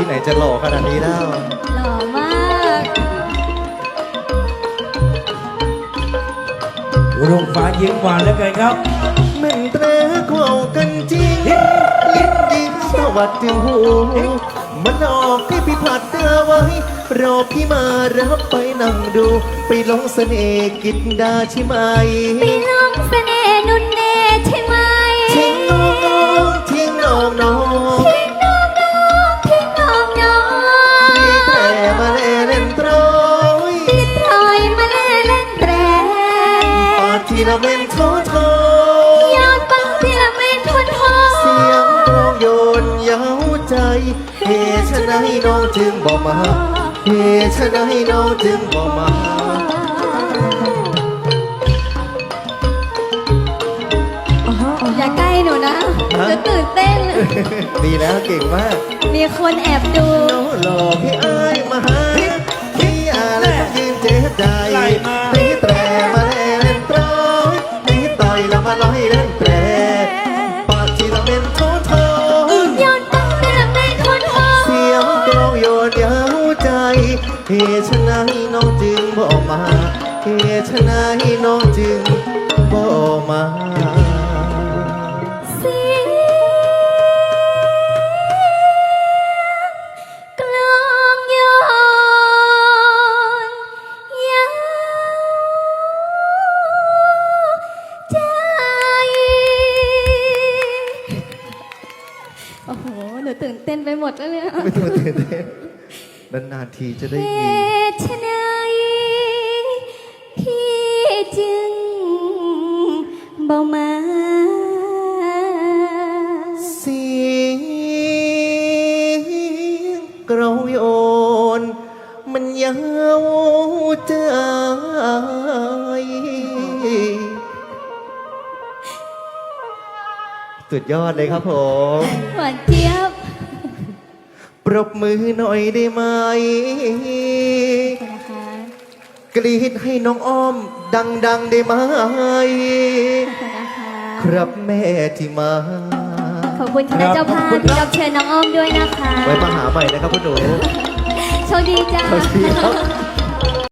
ที่ไหนจะหล่อขนาดนี้แล้ว หล่อมากรุ่งฟ้ายิ้มหวานเหลือเกินครับ แม่นแตรกว่ากันจริงลิ้นยิงสวัสดีหูมันออกให้พี่ผัดเตือไว้ รอพี่มารับไปนั่งดู ไปลงเสน่ห์กินดาใช่ไหม ไปลองเสน่ห์นุ่นเน ปาดที่ละเม่นโทษโทยอดปังที่ละเมนทนหอเสียงกลองโยนเย้าใจเฮชนะให้น้องจึงบอกมาเฮชนะให้น้องจึงบอกมา อย่าใกล้หนูนะจะตื่นเต้น ดีแล้วเก่งมากมีคนแอบดู น้องหลอกให้อายมาหา เหตุชนะให้น้องจึงบอกมาเหตุชนะให้น้องจึงบอกมา เสียงกลองโยนยาวใจ โอ้โห หนูตื่นเต้นไปหมดแล้วเนี่ย ไม่ต้องตื่นเต้น นานๆทีจะได้เหยินตุไฉนพี่จึงบ่มา เสียงกลองโยนมันยาวใจสุดยอดเลยครับผม หวานเจี๊ยบป รบมือหน่อยได้ไหมนะคะกรีดให้น้องอ้อม ดัง ๆ ได้ไหมขอบคุณนะคะครับแม่ที่มา ขอบคุณคณะเจ้าภาพที่รับเชิญน้องอ้อมด้วยนะคะ ไว้มาหาใหม่นะครับคุณหนู โชคดีจ้าสวัสดีครับ